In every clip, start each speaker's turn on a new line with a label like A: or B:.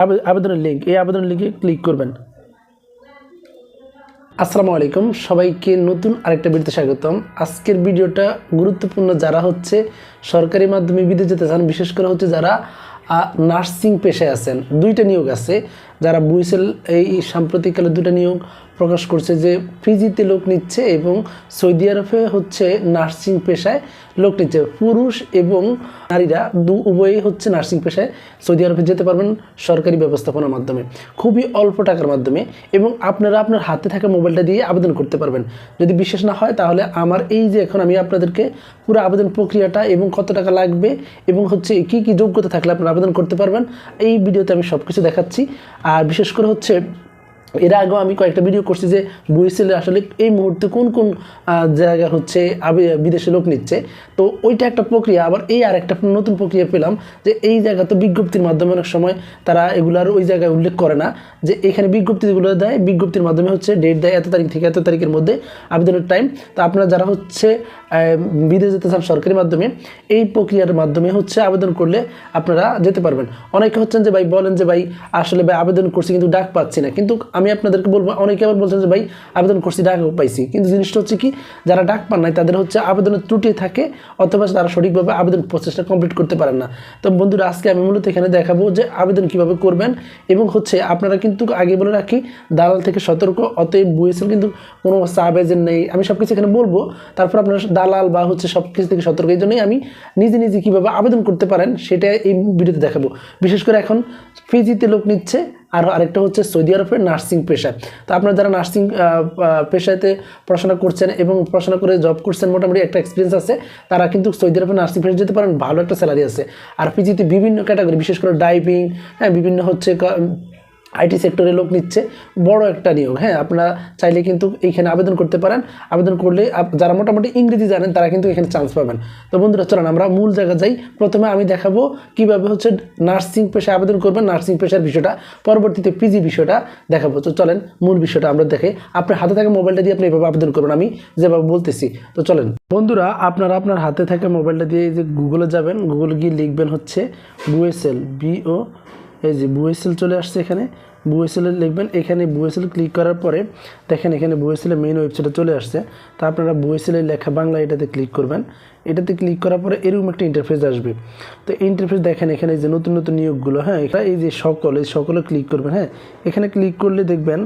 A: আবে- আবেদনের লিঙ্ক এই আবেদনের লিঙ্কে ক্লিক করবেন। আসসালামু আলাইকুম, সবাইকে নতুন আরেকটা ভিডিওতে স্বাগতম। আজকের ভিডিওটা গুরুত্বপূর্ণ যারা হচ্ছে সরকারি মাধ্যমে বিদেশ যেতে চান, বিশেষ করে হচ্ছে যারা নার্সিং পেশায় আছেন, দুইটা নিয়োগ আছে। যারা বুইসেল, এই সাম্প্রতিককালে দুটো নিয়োগ প্রকাশ করছে যে ফিজিতে লোক নিচ্ছে এবং সৌদি আরবে হচ্ছে নার্সিং পেশায় লোক নিচ্ছে পুরুষ এবং নারীরা দু উভয়ই হচ্ছে নার্সিং পেশায় সৌদি আরবে যেতে পারবেন সরকারি ব্যবস্থাপনার মাধ্যমে। খুবই অল্প টাকার মাধ্যমে এবং আপনারা আপনার হাতে থাকা মোবাইলটা দিয়ে আবেদন করতে পারবেন। যদি বিশেষ না হয় তাহলে আমার এই যে এখন আমি আপনাদেরকে পুরো আবেদন প্রক্রিয়াটা এবং কত টাকা লাগবে এবং হচ্ছে কি কি যোগ্যতা থাকলে আপনারা আবেদন করতে পারবেন, এই ভিডিওতে আমি সব কিছু দেখাচ্ছি। আর বিশেষ করে হচ্ছে এর আগেও আমি কয়েকটা ভিডিও করছি যে বুয়েসেলে আসলে এই মুহূর্তে কোন কোন আহ, জায়গায় হচ্ছে বিদেশে লোক নিচ্ছে। তো ওইটা একটা প্রক্রিয়া আবার এই আর একটা নতুন প্রক্রিয়া পেলাম যে এই জায়গা তো বিজ্ঞপ্তির মাধ্যমে অনেক সময় তারা এগুলার ওই জায়গায় উল্লেখ করে না যে এখানে বিজ্ঞপ্তিগুলো দেয় বিজ্ঞপ্তির মাধ্যমে হচ্ছে ডেট দেয় এত তারিখ থেকে এত তারিখের মধ্যে আবেদনের টাইম তো আপনারা যারা হচ্ছে বিদেশ যেতে চান সরকারি মাধ্যমে, এই প্রক্রিয়ার মাধ্যমে হচ্ছে আবেদন করলে আপনারা যেতে পারবেন। অনেকে হচ্ছেন যে ভাই বলেন যে ভাই, আসলে ভাই আবেদন করছি কিন্তু ডাক পাচ্ছি না। কিন্তু আমি আপনাদেরকে বলব, অনেকে আবার বলছেন যে ভাই, আবেদন করছি, ডাক পাইছি। কিন্তু জিনিসটা হচ্ছে কি, যারা ডাক পান নাই, তাদের হচ্ছে আবেদনের ত্রুটি থাকে, অথবা তারা সঠিকভাবে আবেদন প্রসেসটা কমপ্লিট করতে পারেন না। তো বন্ধুরা, আজকে আমি মূলত এখানে দেখাবো যে আবেদন কীভাবে করবেন এবং হচ্ছে আপনারা কিন্তু আগে বলে রাখি, দালাল থেকে সতর্ক, অতএব বুয়েছেন কিন্তু কোনো সাব এজেন্ট নেই। আমি সব কিছু এখানে বলব, তারপর আপনারা দালাল বা হচ্ছে সব কিছু থেকে সতর্ক। এই জন্যই আমি নিজে নিজে কীভাবে আবেদন করতে পারেন সেটা এই ভিডিওতে দেখাবো। বিশেষ করে এখন ফিজিতে লোক নিচ্ছে, আর আরেকটা হচ্ছে সৌদি আরবের নার্সিং পেশা তো আপনারা যারা নার্সিং পেশাতে পড়াশোনা করছেন এবং পড়াশোনা করে জব করছেন, মোটামুটি একটা এক্সপিরিয়েন্স আছে, তারা কিন্তু সৌদি আরবের নার্সিং পেশা যেতে পারেন, ভালো একটা স্যালারি আছে। আর পিজিতে বিভিন্ন ক্যাটাগরি বিশেষ করে ডাইভিং হ্যাঁ বিভিন্ন হচ্ছে আইটি সেক্টরে লোক নিচ্ছে, বড় একটা নিয়োগ। হ্যাঁ আপনারা চাইলে কিন্তু এইখানে আবেদন করতে পারেন। আবেদন করলে যারা মোটামুটি ইংরেজি জানেন, তারা কিন্তু এখানে চান্স পাবেন। তো বন্ধুরা, চলেন আমরা মূল জায়গা যাই। প্রথমে আমি দেখাবো কীভাবে হচ্ছে নার্সিং পেশায় আবেদন করবেন, নার্সিং পেশার বিষয়টা। পরবর্তীতে পিজি বিষয়টা দেখাবো। তো চলেন, মূল বিষয়টা আমরা দেখে, আপনার হাতে থাকা মোবাইলটা দিয়ে আপনি এভাবে আবেদন করবেন আমি যেভাবে বলতেছি। তো চলেন, বন্ধুরা, আপনারা আপনার হাতে থাকা মোবাইলটা দিয়ে যে গুগলে যাবেন গুগলে গিয়ে লিখবেন হচ্ছে বুয়েসেল বিও এই যে বুয়েসেল চলে আসছে এখানে। বুয়েসেলে লিখবেন, এখানে বুয়েসেল ক্লিক করার পরে দেখেন এখানে বুয়েসেলের মেইন ওয়েবসাইটে চলে আসছে। তা আপনারা বুয়েসেলের লেখা বাংলা এটাতে ক্লিক করবেন। এটাতে ক্লিক করার পরে এরকম একটা ইন্টারফেস আসবে। তো ইন্টারফেস দেখেন এখানে যে নতুন নতুন নিয়োগগুলো হ্যাঁ এটা এই যে সকল, এই সকলে ক্লিক করবেন হ্যাঁ। এখানে ক্লিক করলে দেখবেন,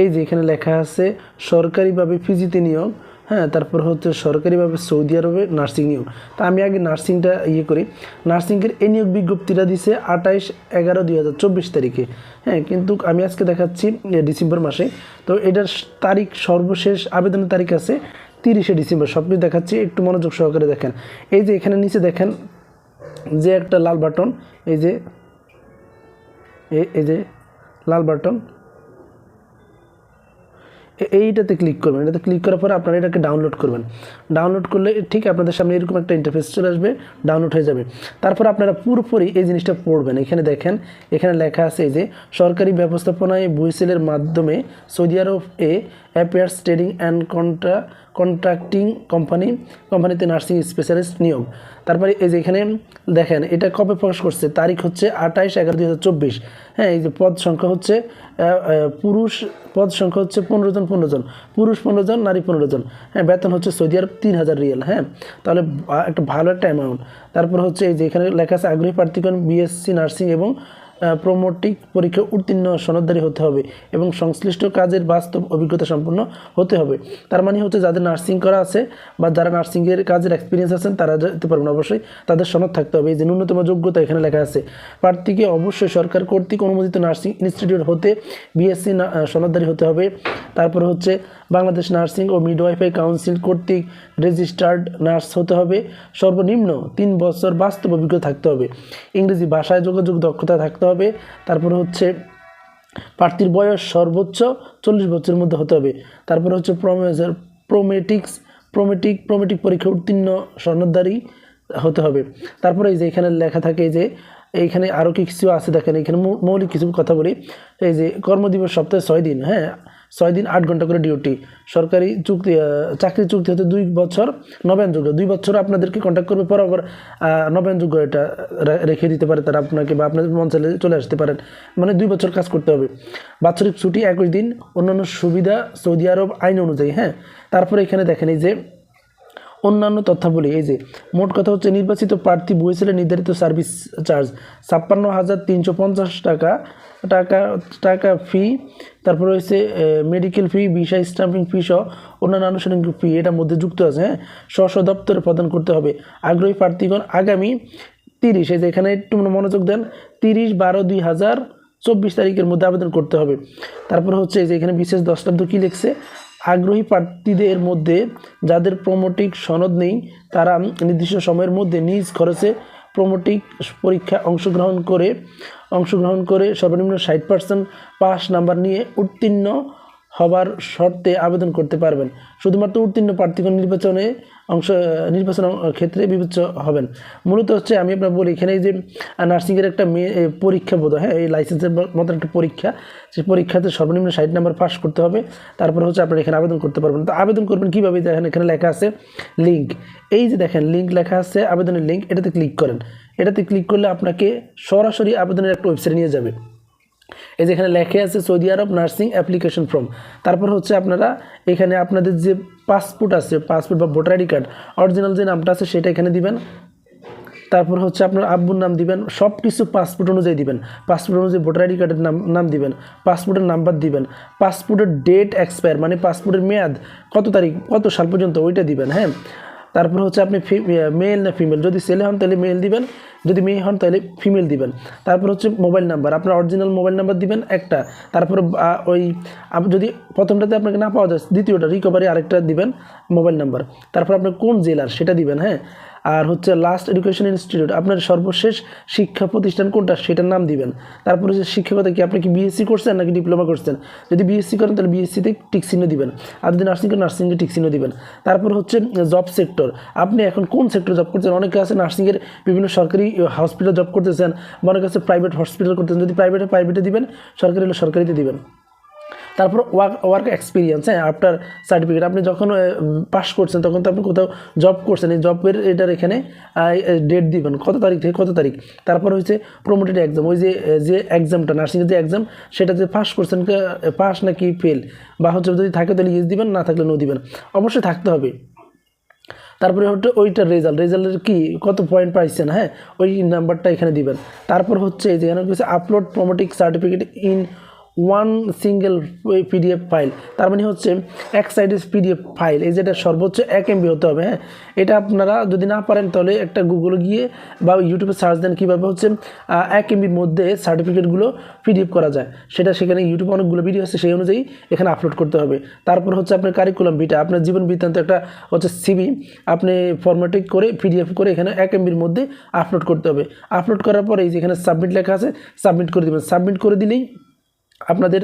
A: এই যে এখানে লেখা আছে, সরকারিভাবে ফিজিতে নিয়োগ। হ্যাঁ তারপর হচ্ছে সরকারিভাবে সৌদি আরবে নার্সিং নিয়োগ। তা আমি আগে নার্সিংটা ইয়ে করি। নার্সিংয়ের এই নিয়োগ বিজ্ঞপ্তিটা দিছে আঠাইশ এগারো দুই হাজার চব্বিশ তারিখে। হ্যাঁ কিন্তু আমি আজকে দেখাচ্ছি ডিসেম্বর মাসে। তো এটার তারিখ সর্বশেষ আবেদনের তারিখ আছে তিরিশে ডিসেম্বর। সব কিছু দেখাচ্ছি, একটু মনোযোগ সহকারে দেখেন। এই যে এখানে নিচে দেখেন যে একটা লাল বাটন, এই যে এই যে লাল বাটন এইটাতে ক্লিক করবেন। এটাতে ক্লিক করার পরে আপনারা এটাকে ডাউনলোড করবেন। ডাউনলোড করলে ঠিক আপনাদের সামনে এরকম একটা ইন্টারফেস চলে আসবে ডাউনলোড হয়ে যাবে। তারপর আপনারা পুরোপুরি এই জিনিসটা পড়বেন। এখানে দেখেন, এখানে লেখা আছে যে, সরকারি ব্যবস্থাপনায় বুইসেলের মাধ্যমে Saudi Arab A appears trading and contra contracting company কোম্পানিতে নার্সিং স্পেশালিস্ট নিয়োগ। তারপরে এই যে এখানে দেখেন, এটা কবে প্রকাশ করছে? তারিখ হচ্ছে আঠাইশ এগারো দুই হ্যাঁ এই যে পদ সংখ্যা হচ্ছে পুরুষ, পদ সংখ্যা হচ্ছে পনেরো জন পনেরো জন। পুরুষ পনেরো জন, নারী পনেরো জন। হ্যাঁ বেতন হচ্ছে সৌদি আরব তিন হাজার রিয়াল হ্যাঁ? তাহলে একটা ভালো একটা অ্যামাউন্ট তারপর হচ্ছে এই যে এখানে লেখা আছে, আগ্রহী প্রার্থীগণ বিএসসি নার্সিং এবং প্রমোটিক পরীক্ষা উত্তীর্ণ সনদদারি হতে হবে এবং সংশ্লিষ্ট কাজের বাস্তব অভিজ্ঞতা সম্পন্ন হতে হবে। তার মানে হচ্ছে যাদের নার্সিং করা আছে বা যারা নার্সিংয়ের কাজের এক্সপিরিয়েন্স আছেন, তারা যেতে পারবেন। অবশ্যই তাদের সনদ থাকতে হবে। এই যে ন্যূনতম যোগ্যতা এখানে লেখা আছে। প্রার্থীকে অবশ্যই সরকার কর্তৃক অনুমোদিত নার্সিং ইনস্টিটিউট হতে বিএসসি সনদদারি হতে হবে। তারপরে হচ্ছে বাংলাদেশ নার্সিং ও মিডওয়াইফাই কাউন্সিল কর্তৃক রেজিস্টার্ড নার্স হতে হবে। সর্বনিম্ন তিন বছর বাস্তব অভিজ্ঞতা থাকতে হবে। ইংরেজি ভাষায় যোগাযোগ দক্ষতা থাকতে হবে, তারপরে হচ্ছে প্রার্থীর বয়স সর্বোচ্চ চল্লিশ বছরের মধ্যে হতে হবে। তারপরে হচ্ছে প্রমেজার প্রোমেটিক্স প্রোমেটিক প্রোমেটিক পরীক্ষা উত্তীর্ণ স্বর্ণদ্বারী হতে হবে। তারপরে এই যে এখানে লেখা থাকে যে, এইখানে আরও কিছু আছে দেখেন, এখানে মৌলিক কিছু কথা বলি। এই যে কর্মদিবস সপ্তাহে ছয় দিন হ্যাঁ? ছয় দিন আট ঘণ্টা করে ডিউটি সরকারি চুক্তি চাকরি চুক্তি হতে দুই বছর নবায়নযোগ্য দুই বছর আপনাদেরকে কন্ট্যাক্ট করবে পর আবার আহ, নবায়নযোগ্য এটা রেখে দিতে পারে তারা আপনাকে বা আপনাদের মন চলে আসতে পারেন। মানে দুই বছর কাজ করতে হবে। বাৎসরিক ছুটি একুশ দিন অন্যান্য সুবিধা সৌদি আরব আইন অনুযায়ী হ্যাঁ? তারপরে এখানে দেখেন যে অন্যান্য তথ্যাবলী। এই যে, মোট কথা হচ্ছে নির্বাচিত প্রার্থী বইয়েছিলেন নির্ধারিত সার্ভিস চার্জ। ছাপ্পান্ন হাজার তিনশো পঞ্চাশ টাকা টাকা টাকা ফি তারপরে হচ্ছে medical fee visa stamping fee সহ অন্যান্য আনুষ্ঠানিক ফি এটার মধ্যে যুক্ত আছে হ্যাঁ? স্ব স্ব দপ্তরে প্রদান করতে হবে। আগ্রহী প্রার্থীগণ আগামী তিরিশ, এই যে এখানে একটু মনোযোগ দেন, তিরিশ বারো দুই হাজার চব্বিশ তারিখের মধ্যে আবেদন করতে হবে। তারপর হচ্ছে, এই যে এখানে বিশেষ দশটাব্দ কী লিখছে? আগ্রহী প্রার্থীদের মধ্যে যাদের প্রোমোটিক সনদ নেই, তারা নির্দিষ্ট সময়ের মধ্যে নিজ খরচে প্রোমোটিক পরীক্ষা অংশগ্রহণ করে অংশগ্রহণ করে সর্বনিম্ন ষাট পার্সেন্ট পাস নাম্বার নিয়ে উত্তীর্ণ হবার শর্তে আবেদন করতে পারবেন। শুধুমাত্র উত্তীর্ণ প্রার্থীগণ নির্বাচনে অংশ, নির্বাচন ক্ষেত্রে বিবেচ্য হবেন। মূলত হচ্ছে আমি আপনার বলি, এখানে যে নার্সিংয়ের একটা পরীক্ষা বোধ হ্যাঁ এই লাইসেন্সের মতো একটা পরীক্ষা। সেই পরীক্ষাতে সর্বনিম্ন ষাট নাম্বার পাস করতে হবে। তারপর হচ্ছে আপনারা এখানে আবেদন করতে পারবেন। তো আবেদন করবেন কীভাবে? দেখেন এখানে লেখা আছে লিঙ্ক। এই যে দেখেন লিঙ্ক লেখা আছে, আবেদনের লিঙ্ক, এটাতে ক্লিক করেন। এটাতে ক্লিক করলে আপনাকে সরাসরি আবেদনের একটা ওয়েবসাইট নিয়ে যাবে। এই যে এখানে লেখা আছে সৌদি আরব নার্সিং অ্যাপ্লিকেশন ফর্ম। তারপর হচ্ছে আপনারা এখানে আপনাদের যে পাসপোর্ট আছে, পাসপোর্ট বা ভোটার আইডি কার্ড, অরিজিনাল যে নামটা আছে সেটা এখানে দিবেন। তারপর হচ্ছে আপনার আব্বুর নাম দিবেন সব কিছু পাসপোর্ট অনুযায়ী দিবেন। পাসপোর্ট অনুযায়ী ভোটার আইডি কার্ডের নাম নাম দিবেন, পাসপোর্টের নাম্বার দিবেন, পাসপোর্টের ডেট এক্সপায়ার মানে পাসপোর্টের মেয়াদ, কত তারিখ, কত সাল পর্যন্ত, ওইটা দিবেন হ্যাঁ? তারপর হচ্ছে আপনি মেল না ফিমেল যদি ছেলে হন তাহলে মেল দিবেন, যদি মেয়ে হন তাহলে ফিমেল দিবেন। তারপর হচ্ছে মোবাইল নাম্বার আপনার অরিজিনাল মোবাইল নাম্বার দিবেন একটা। তারপর ওই যদি প্রথমটাতে আপনাকে না পাওয়া যায়, দ্বিতীয়টা রিকভারি আরেকটা দিবেন মোবাইল নাম্বার তারপর আপনার কোন জেলার সেটা দিবেন হ্যাঁ? আর হচ্ছে লাস্ট এডুকেশন ইনস্টিটিউট আপনার সর্বশেষ শিক্ষা প্রতিষ্ঠান কোনটা সেটার নাম দিবেন। তারপরে হচ্ছে শিক্ষকতা কি, আপনি কি বিএসসি করছেন নাকি ডিপ্লোমা করছেন? যদি বিএসসি করেন, তাহলে বিএসসিতে টিক চিহ্ন দিবেন। আর যদি নার্সিং করেন নার্সিংয়ে টিক চিহ্ন দিবেন। তারপর হচ্ছে জব সেক্টর আপনি এখন কোন সেক্টর জব করছেন? অনেকে আছে নার্সিংয়ের বিভিন্ন সরকারি হসপিটাল জব করতেছেন, বা অনেকে আছে প্রাইভেট হসপিটাল করতেছেন। যদি প্রাইভেটে প্রাইভেটে দিবেন, সরকারি হলে সরকারিতে দিবেন। তারপর ওয়ার্ক ওয়ার্ক এক্সপিরিয়েন্স হ্যাঁ আফটার সার্টিফিকেট আপনি যখন পাস করছেন, তখন তো আপনি কোথাও জব করছেন, এই জবের এটার এখানে ডেট দিবেন। কত তারিখ থেকে কত তারিখ? তারপর হচ্ছে প্রমোটেড এক্সাম ওই যে যে এক্সামটা নার্সিংয়ের যে এক্সাম সেটা যে পাস করছেন পাস নাকি ফেল বা হচ্ছে যদি থাকে তাহলে ইয়েস দিবেন, না থাকলে নো দিবেন। অবশ্যই থাকতে হবে। তারপরে হচ্ছে ওইটার রেজাল্ট রেজাল্টের কি, কত পয়েন্ট পাইছেন হ্যাঁ? ওই নাম্বারটা এখানে দিবেন। তারপর হচ্ছে এই যে এখানে upload প্রোমোটিক certificate in one single PDF file তার মানে হচ্ছে এক সাইডের পিডিএফ ফাইল এই যেটা সর্বোচ্চ এক এমবি হতে হবে হ্যাঁ? এটা আপনারা যদি না পারেন, তাহলে একটা গুগলে গিয়ে বা ইউটিউবে সার্চ দেন কীভাবে হচ্ছে এক এমবির মধ্যে সার্টিফিকেটগুলো পিডিএফ করা যায়। সেটা সেখানে ইউটিউবে অনেকগুলো ভিডিও আছে, সেই অনুযায়ী এখানে আপলোড করতে হবে। তারপর হচ্ছে আপনার কারিকুলাম ভিটা আপনার জীবন বৃত্তান্ত একটা হচ্ছে সিবি আপনি ফরম্যাটিক করে পিডিএফ করে এখানে এক এমবির মধ্যে আপলোড করতে হবে। আপলোড করার পরে এই যে এখানে সাবমিট লেখা আছে সাবমিট করে দেবেন। সাবমিট করে দিলেই আপনাদের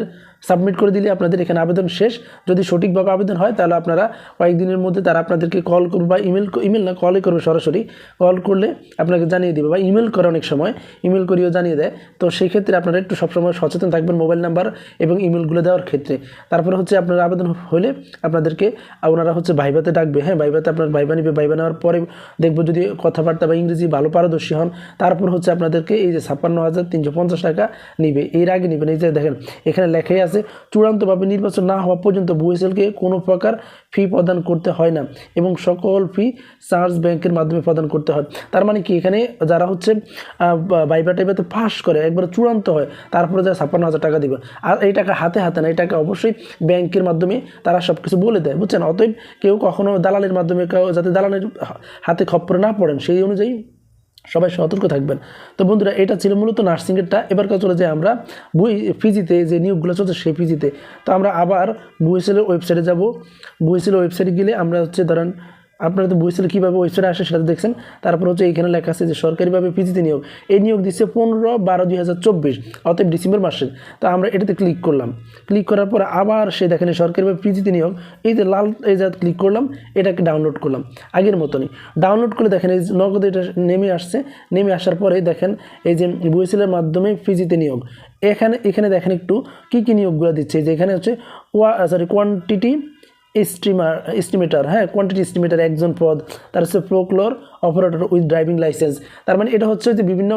A: সাবমিট করে দিলে আপনাদের এখানে আবেদন শেষ। যদি সঠিকভাবে আবেদন হয়, তাহলে আপনারা কয়েকদিনের মধ্যে তারা আপনাদেরকে কল করবে বা ইমেল ইমেল না কলই করবে সরাসরি। কল করলে আপনাকে জানিয়ে দেবে বা ইমেল করে অনেক সময় ইমেল করিয়েও জানিয়ে দেয়। তো সেই ক্ষেত্রে আপনারা একটু সবসময় সচেতন থাকবেন মোবাইল নাম্বার এবং ইমেলগুলো দেওয়ার ক্ষেত্রে। তারপরে হচ্ছে আপনার আবেদন হলে আপনাদেরকে ওনারা হচ্ছে ভাইভাতে ডাকবে। হ্যাঁ ভাইভাতে আপনার ভাইবা নিবে, ভাইবা নেওয়ার পরে দেখব যদি কথাবার্তা বা ইংরেজি ভালো পারদর্শী হন। তারপর হচ্ছে আপনাদেরকে এই যে ছাপ্পান্ন হাজার তিনশো পঞ্চাশ টাকা নিবে। এর আগে নেবেন। এই যে দেখেন, এখানে লেখাই আছে চূড়ান্তভাবে নির্বাচন না হওয়া পর্যন্ত বুয়েসেলকে কোনো প্রকার ফি প্রদান করতে হয় না এবং সকল ফি চার্জ ব্যাংকের মাধ্যমে প্রদান করতে হয়। তার মানে কি? এখানে যারা হচ্ছে বাইবা টাইবাতে পাস করে, একবার চূড়ান্ত হয়, তারপরে যারা ছাপ্পান্ন হাজার টাকা দিবে। আর এই টাকা হাতে হাতে না, এই টাকা অবশ্যই ব্যাংকের মাধ্যমে তারা সব কিছু বলে দেয়, বুঝছেন? অতএব কেউ কখনো দালালের মাধ্যমে যাতে দালালের হাতে খপ্পরে না পড়েন, সেই অনুযায়ী সবাই সতর্ক থাকবেন। তো বন্ধুরা, এটা ছিল মূলত নার্সিংয়েরটা। এবার কাজ চলে যাই আমরা বই পিজিতে যে নিয়োগগুলো চলছে সেই পিজিতে তো আমরা আবার বুয়েসেলের ওয়েবসাইটে যাব। বুয়েসেলের ওয়েবসাইটে গেলে আমরা হচ্ছে ধরেন আপনারা তো বুঝছিলেন কীভাবে ওয়েবসাইটে আসে সেটা দেখছেন। তারপর হচ্ছে এখানে লেখা আছে যে সরকারিভাবে পিজিতে নিয়োগ। এই নিয়োগ দিচ্ছে পনেরো বারো দুই হাজার চব্বিশ, অতএব ডিসেম্বর মাসে। তো আমরা এটাতে ক্লিক করলাম। ক্লিক করার পর আবার সে দেখেন সরকারিভাবে পিজিতে নিয়োগ। এই যে লাল এই যা ক্লিক করলাম, এটাকে ডাউনলোড করলাম। আগের মতনই। ডাউনলোড করলে দেখেন এই নগদ এটা নেমে আসছে। নেমে আসার পরে দেখেন এই যে বুয়েসেলের মাধ্যমে পিজিতে নিয়োগ। এখানে এখানে দেখেন একটু কী কী নিয়োগগুলো দিচ্ছে। যে এখানে হচ্ছে ওয়া সরি কোয়ান্টিটি এস্টিমার এস্টিমেটার হ্যাঁ কোয়ান্টিটি এস্টিমেটার একজন পদ, তার হচ্ছে প্রোক্লোর অপারেটর উইথ ড্রাইভিং লাইসেন্স তার মানে এটা হচ্ছে যে বিভিন্ন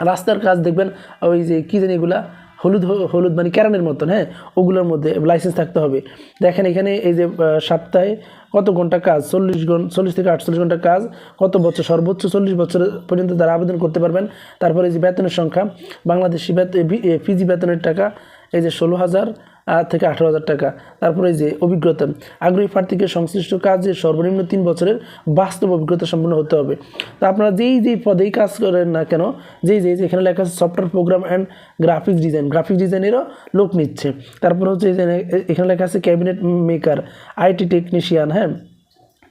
A: রাস্তার কাজ দেখবেন, ওই যে কী জানি এগুলা, হলুদ হলুদ মানে ক্যারানের মতন হ্যাঁ ওগুলোর মধ্যে লাইসেন্স থাকতে হবে। দেখেন এখানে এই যে সপ্তাহে কত ঘণ্টা কাজ? চল্লিশ ঘণ্টা চল্লিশ থেকে আটচল্লিশ ঘণ্টা কাজ, কত বছর? সর্বোচ্চ চল্লিশ বছর পর্যন্ত তারা আবেদন করতে পারবেন। তারপরে যে বেতনের সংখ্যা, বাংলাদেশি বেতন ফিজি বেতনের টাকা এই যে ষোলো হাজার থেকে আঠারো হাজার টাকা। তারপরে এই যে অভিজ্ঞতা, আগ্রহী প্রার্থীকে সংশ্লিষ্ট কাজে সর্বনিম্ন তিন বছরের বাস্তব অভিজ্ঞতা সম্পন্ন হতে হবে। তো আপনারা যেই যেই পদেই কাজ করেন না কেন, যেই যেই এখানে লেখা আছে software program and graphics design graphics ডিজাইনেরও লোক নিচ্ছে। তারপর হচ্ছে এখানে লেখা আছে ক্যাবিনেট মেকার আইটি টেকনিশিয়ান হ্যাঁ?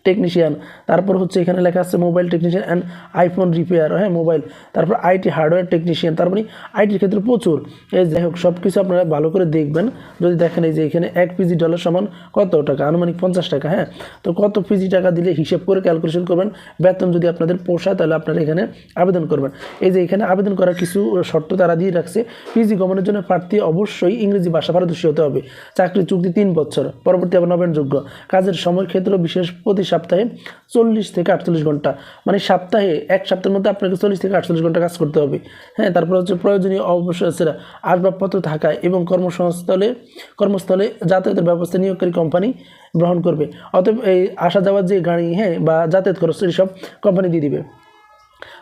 A: টেকনিশিয়ান তারপর হচ্ছে এখানে লেখা আছে mobile technician and iPhone repair হ্যাঁ মোবাইল তারপর আইটি হার্ডওয়্যার টেকনিশিয়ান তার মানে আইটির ক্ষেত্রে প্রচুর। এই যাই হোক সব কিছু আপনারা ভালো করে দেখবেন। যদি দেখেন এই যে এখানে এক পিজি ডলার সমান কত টাকা? আনুমানিক পঞ্চাশ টাকা হ্যাঁ? তো কত পিজি টাকা দিলে হিসেব করে ক্যালকুলেশন করবেন। বেতন যদি আপনাদের পোষায়, তাহলে আপনারা এখানে আবেদন করবেন। এই যে এখানে আবেদন করার কিছু শর্ত তারা দিয়ে রাখছে। পিজি গমনের জন্য প্রার্থী অবশ্যই ইংরেজি ভাষা পারদর্শী হতে হবে। চাকরি চুক্তি তিন বছর। পরবর্তী আবার নবায়নযোগ্য। কাজের সময় ক্ষেত্র বিশেষ প্রতি সপ্তাহে চল্লিশ থেকে আটচল্লিশ ঘণ্টা। মানে সপ্তাহে, এক সপ্তাহের মধ্যে আপনাকে চল্লিশ থেকে আটচল্লিশ ঘণ্টা কাজ করতে হবে। হ্যাঁ তারপর হচ্ছে প্রয়োজনীয় অবশ্যই আসবাবপত্র থাকা এবং কর্মসংস্থলে, কর্মস্থলে যাতায়াতের ব্যবস্থা নিয়োগকারী কোম্পানি গ্রহণ করবে। অতএব এই আসা যাওয়ার যে গাড়ি হ্যাঁ বা যাতায়াত খরচ সব কোম্পানি দিয়ে দিবে।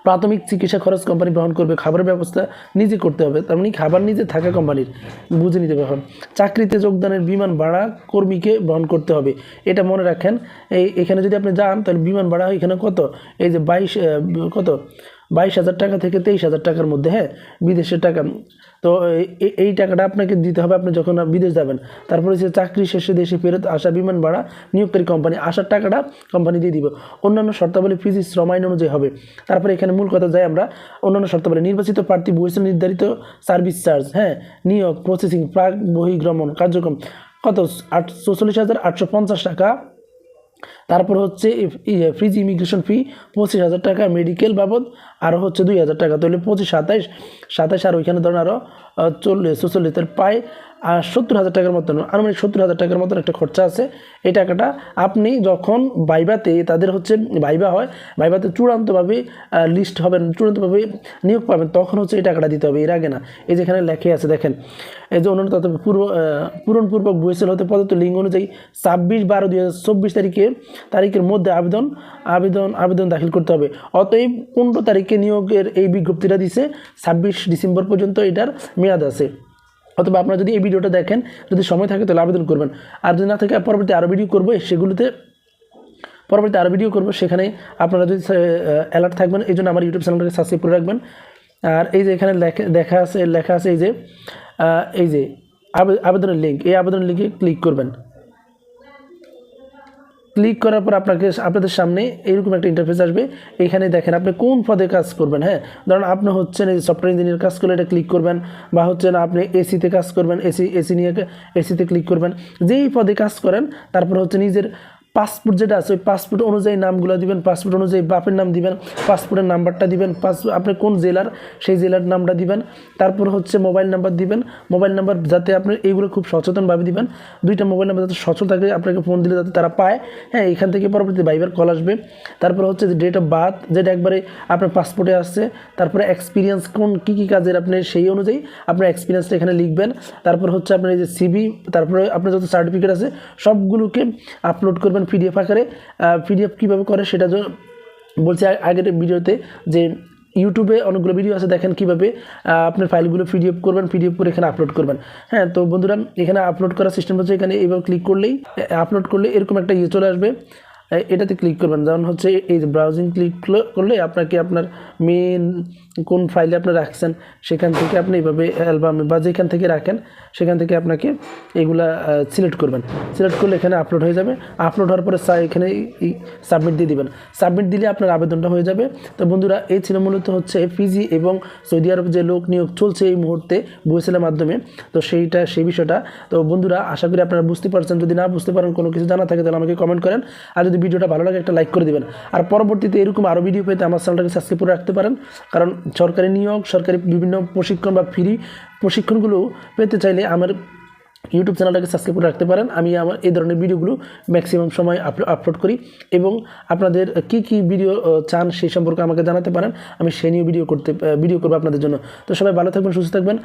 A: প্রাথমিক চিকিৎসা খরচ কোম্পানি বহন করবে, খাবারের ব্যবস্থা নিজে করতে হবে, তার মানে খাবার নিজে থাকা কোম্পানির, বুঝে নিতে হবে। চাকরিতে যোগদানের বিমান ভাড়া কর্মীকে বহন করতে হবে, এটা মনে রাখেন। এই, এখানে যদি আপনি যান, তাহলে বিমান ভাড়া এখানে কত? এই যে বাইশ কত? বাইশ হাজার টাকা থেকে তেইশ হাজার টাকার মধ্যে হ্যাঁ বিদেশের টাকা। তো এই- টাকাটা আপনাকে দিতে হবে, আপনি যখন বিদেশ যাবেন। তারপরে যে চাকরি শেষে দেশে ফেরত আসা, বিমান ভাড়া, নিয়োগকারী কোম্পানি, আসার টাকাটা কোম্পানি দিয়ে দিবে। অন্যান্য শর্তাবলী ফিজি শ্রম আইন অনুযায়ী হবে। তারপরে এখানে মূল কথা যাই আমরা, অন্যান্য শর্তাবলী, নির্বাচিত প্রার্থী বহিষ্ঠ নির্ধারিত সার্ভিস চার্জ হ্যাঁ নিয়োগ প্রসেসিং প্রাক বহিগ্রমণ কার্যক্রম, কত? আট, চৌচল্লিশ হাজার আটশো পঞ্চাশ টাকা। তারপর হচ্ছে ফ্রিজ ইমিগ্রেশন ফি পঁচিশ হাজার টাকা মেডিকেল বাবদ আরও হচ্ছে দুই হাজার টাকা। তাহলে পঁচিশ, সাতাইশ সাতাইশ আর ওইখানে ধরেন আরও চল্লিশ চল্লিশ প্রায় আর সত্তর হাজার টাকার মতন, আনুমানিক সত্তর হাজার টাকার মতন একটা খরচা আছে। এই টাকাটা আপনি যখন বাইবাতে তাদের হচ্ছে বাইবা হয় বাইবাতে চূড়ান্তভাবে লিস্ট হবেন, চূড়ান্তভাবে নিয়োগ পাবেন, তখন হচ্ছে এই টাকাটা দিতে হবে, এর আগে না। এই যেখানে লেখে আছে, দেখেন। এই যে অন্যান্য তথ্য পূর্ব পূরণপূর্বক বহিষ্কার হতে প্রদত্ত লিঙ্গ অনুযায়ী ছাব্বিশ বারো দুই হাজার চব্বিশ তারিখে তারিখের মধ্যে আবেদন আবেদন আবেদন দাখিল করতে হবে। অতএব পনেরো তারিখে নিয়োগের এই বিজ্ঞপ্তিটা দিছে, ছাব্বিশ ডিসেম্বর পর্যন্ত এটার মেয়াদ আছে। অথবা আপনারা যদি এই ভিডিওটা দেখেন, যদি সময় থাকে তাহলে আবেদন করবেন। আর যদি না থাকে পরবর্তী আরও ভিডিও করব সেগুলোতে পরবর্তী আরও ভিডিও করব। সেখানে আপনারা যদি অ্যালার্ট থাকবেন, এই জন্য আমার ইউটিউব চ্যানেলটাকে সাবস্ক্রাইব করে রাখবেন। আর এই যে এখানে দেখা আছে, লেখা আছে এই যে এই যে, আবে- আবেদনের লিঙ্ক এই আবেদনের লিঙ্কে ক্লিক করবেন। ক্লিক করার পর আপনাকে আপনাদের সামনে এরকম একটা ইন্টারফেস আসবে। এখানে দেখেন আপনি কোন পদে কাজ করবেন হ্যাঁ? ধরুন আপনি হচ্ছেন এই সফটওয়্যার ইঞ্জিনিয়ার কাজ করলে এটা ক্লিক করবেন, বা হচ্ছে না আপনি এসিতে কাজ করবেন এসি এসি নিয়ে এসিতে ক্লিক করবেন। যেই পদে কাজ করেন, তারপর হচ্ছে নিজের পাসপোর্ট যেটা আছে, ওই পাসপোর্ট অনুযায়ী নামগুলো দিবেন, পাসপোর্ট অনুযায়ী বাপের নাম দিবেন, পাসপোর্টের নাম্বারটা দিবেন, পাস আপনি কোন জেলার, সেই জেলার নামটা দিবেন, তারপর হচ্ছে মোবাইল নাম্বার দিবেন, মোবাইল নাম্বার যাতে আপনি এইগুলো খুব সচেতনভাবে দিবেন, দুইটা মোবাইল নাম্বার যাতে সচল থাকে, আপনাকে ফোন দিলে যাতে তারা পায় হ্যাঁ এখান থেকে পরবর্তী বাইবার কল আসবে, তারপর হচ্ছে যে ডেট অফ বার্থ যেটা একবারে আপনার পাসপোর্টে আসছে, তারপরে এক্সপিরিয়েন্স কোন, কী কী কাজের আপনি সেই অনুযায়ী আপনার এক্সপিরিয়েন্সটা এখানে লিখবেন, তারপর হচ্ছে আপনার এই যে সিবি তারপরে আপনার যত সার্টিফিকেট আছে, সবগুলোকে আপলোড করবেন পিডিএফ আকারে পিডিএফ কীভাবে করে সেটা বলছি আগের ভিডিওতে যে ইউটিউবে অনেকগুলো ভিডিও আছে, দেখেন কীভাবে আপনার ফাইলগুলো পিডিএফ করবেন পিডিএফ করে এখানে আপলোড করবেন। হ্যাঁ তো বন্ধুরা, এখানে আপলোড করার সিস্টেম হচ্ছে এখানে এবার ক্লিক করলেই আপলোড করলে এরকম একটা ইয়ে চলে আসবে। এটাতে ক্লিক করবেন। যেমন হচ্ছে এই ব্রাউজিং ক্লিক করলে আপনাকে আপনার মেন কোন ফাইলে আপনি রাখছেন, সেখান থেকে আপনি এইভাবে অ্যালবামে বা যেখান থেকে রাখেন, সেখান থেকে আপনাকে এগুলা সিলেক্ট করবেন। সিলেক্ট করলে এখানে আপলোড হয়ে যাবে। আপলোড হওয়ার পরে এখানে সাবমিট দিয়ে দিবেন। সাবমিট দিলে আপনার আবেদনটা হয়ে যাবে। তো বন্ধুরা, এই ছিল মূলত হচ্ছে পিজি এবং সৌদি আরব যে লোক নিয়োগ চলছে এই মুহূর্তে বুয়েসেলের মাধ্যমে। তো সেইটা, সেই বিষয়টা। তো বন্ধুরা, আশা করি আপনারা বুঝতে পারছেন। যদি না বুঝতে পারেন, কোনো কিছু জানা থাকে, তাহলে আমাকে কমেন্ট করেন। আর যদি ভিডিওটা ভালো লাগে একটা লাইক করে দিবেন। আর পরবর্তীতে এরকম আরও ভিডিও পেতে আমার চ্যানেলটাকে সাবস্ক্রাইব করে রাখতে পারেন। কারণ সরকারি নিয়োগ, সরকারি বিভিন্ন প্রশিক্ষণ বা ফ্রি প্রশিক্ষণগুলো পেতে চাইলে আমার ইউটিউব চ্যানেলটাকে সাবস্ক্রাইব করে রাখতে পারেন। আমি আমার এই ধরনের ভিডিওগুলো ম্যাক্সিমাম সময় আপলোড করি এবং আপনাদের কি কি ভিডিও চান সেই সম্পর্কে আমাকে জানাতে পারেন। আমি সেই নিয়ে ভিডিও করতে ভিডিও করব আপনাদের জন্য। তো সবাই ভালো থাকবেন, সুস্থ থাকবেন।